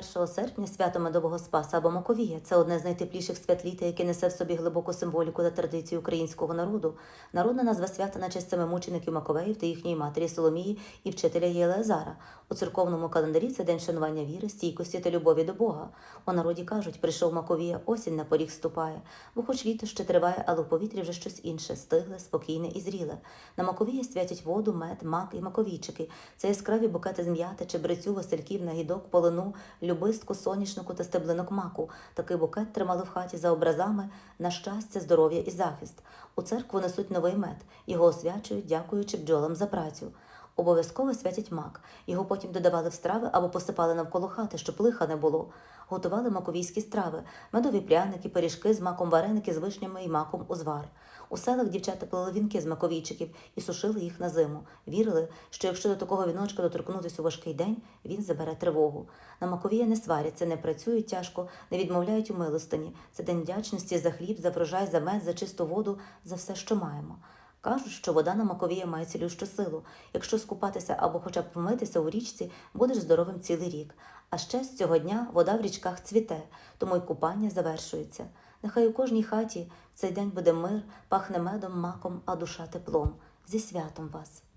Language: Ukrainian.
1 серпня свято Медового Спаса або Маковія це одне з найтепліших свят літа, яке несе в собі глибоку символіку та традицію українського народу. Народна назва свята на честь саме мучеників Маковеїв та їхньої матері Соломії і вчителя Єлеазара. У церковному календарі це день вшанування віри, стійкості та любові до Бога. У народі кажуть, прийшов Маковія, осінь на поріг ступає, бо хоч літо ще триває, але в повітрі вже щось інше, стигле, спокійне і зріле. На Маковія святять воду, мед, мак і маковійчики. Це яскраві букети з м'яти, чебрецю, васильків, нагідок, полину, любистку, соняшнику та стеблинок маку. Такий букет тримали в хаті за образами на щастя, здоров'я і захист. У церкву несуть новий мед. Його освячують, дякуючи бджолам за працю. Обов'язково святять мак. Його потім додавали в страви або посипали навколо хати, щоб лиха не було. Готували маковійські страви, медові пряники, пиріжки з маком, вареники з вишнями і маком узвар. У селах дівчата плели вінки з маковійчиків і сушили їх на зиму. Вірили, що якщо до такого віночка доторкнутися у важкий день, він забере тривогу. На маковія не сваряться, не працюють тяжко, не відмовляють у милостині. Це день вдячності за хліб, за врожай, за мед, за чисту воду, за все, що маємо. Кажуть, що вода на Маковія має цілющу силу. Якщо скупатися або хоча б вмитися у річці, будеш здоровим цілий рік. А ще з цього дня вода в річках цвіте, тому й купання завершується. Нехай у кожній хаті в цей день буде мир, пахне медом, маком, а душа теплом. Зі святом вас!